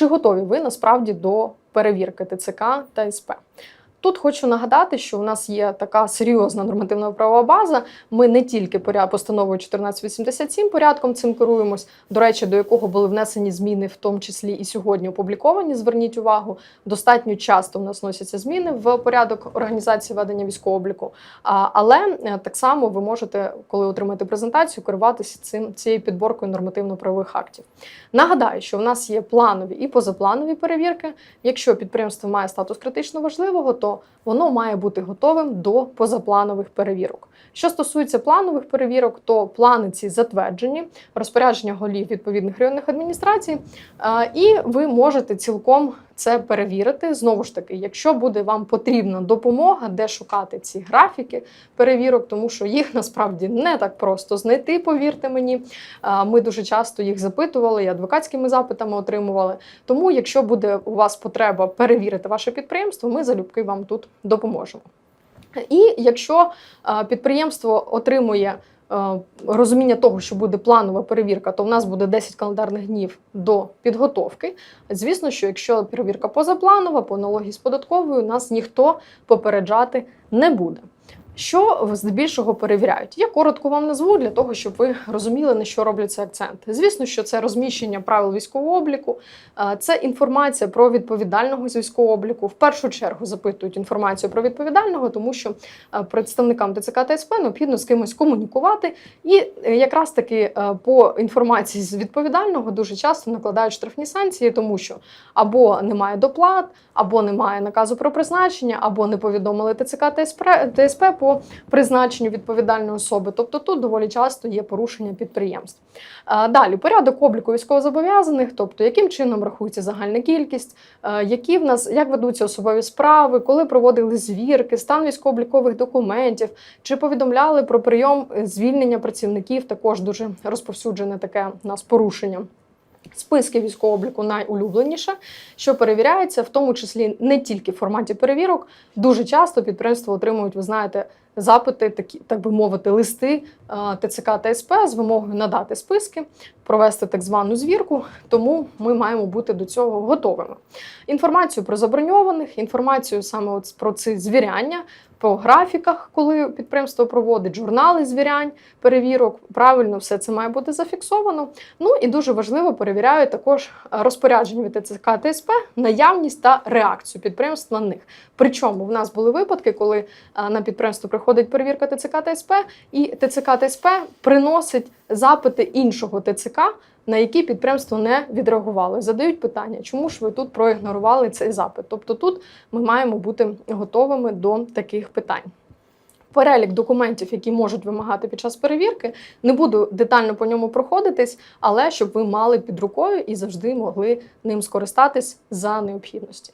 Чи готові ви насправді до перевірки ТЦК та СП? Тут хочу нагадати, що у нас є така серйозна нормативна правова база. Ми не тільки постановою 1487 порядком цим керуємось, до речі, до якого були внесені зміни, в тому числі і сьогодні опубліковані. Зверніть увагу, достатньо часто в нас вносяться зміни в порядок організації ведення військового обліку. Але е, так само ви можете, коли отримаєте презентацію, керуватися цим цією підборкою нормативно-правових актів. Нагадаю, що в нас є планові і позапланові перевірки. Якщо підприємство має статус критично важливого, то воно має бути готовим до позапланових перевірок. Що стосується планових перевірок, то плани ці затверджені, розпорядження голів відповідних районних адміністрацій, і ви можете цілком це перевірити. Знову ж таки, якщо буде вам потрібна допомога, де шукати ці графіки перевірок, тому що їх насправді не так просто знайти, повірте мені. Ми дуже часто їх запитували, і адвокатськими запитами отримували. Тому, якщо буде у вас потреба перевірити ваше підприємство, ми залюбки вам тут допоможемо. І якщо е, підприємство отримує е, розуміння того, що буде планова перевірка, то в нас буде 10 календарних днів до підготовки. Звісно, що якщо перевірка позапланова, по аналогії з податковою, нас ніхто попереджати не буде. Що здебільшого перевіряють? Я коротко вам назву для того, щоб ви розуміли, на що робляться акценти. Звісно, що це розміщення правил військового обліку, е, це інформація про відповідального з військового обліку. В першу чергу запитують інформацію про відповідального, тому що е, представникам ТЦК та СП необхідно з кимось комунікувати. І е, якраз таки по інформації з відповідального дуже часто накладають штрафні санкції, тому що або немає доплат, або немає наказу про призначення, або не повідомили ТЦК та СП, ТСП призначенню відповідальної особи. Тобто тут доволі часто є порушення підприємств. Е, Далі порядок обліку військовозобов'язаних, тобто яким чином рахується загальна кількість, е, які в нас як ведуться особові справи, коли проводили звірки, стан військово-облікових документів, чи повідомляли про прийом е, звільнення працівників. Також дуже розповсюджене таке у нас порушення. Списки військового обліку найулюбленіше, що перевіряється, в тому числі не тільки в форматі перевірок. Дуже часто підприємства отримують, ви знаєте, запити, такі, так би мовити, листи ТЦК та СП з вимогою надати списки, провести так звану звірку. Тому ми маємо бути до цього готовими. Інформацію про заброньованих, інформацію саме от про ці звіряння. По графіках, коли підприємство проводить журнали звірянь, перевірок, правильно все це має бути зафіксовано. Ну і дуже важливо перевіряють також розпорядження від ТЦК ТСП, наявність та реакцію підприємств на них. Причому в нас були випадки, коли на підприємство приходить перевірка ТЦК ТСП, і ТЦК ТСП приносить запити іншого ТЦК, на які підприємство не відреагувало. Задають питання, чому ж ви тут проігнорували цей запит? Тобто тут ми маємо бути готовими до таких питань. Перелік документів, які можуть вимагати під час перевірки, не буду детально по ньому проходитись, але щоб ви мали під рукою і завжди могли ним скористатись за необхідності.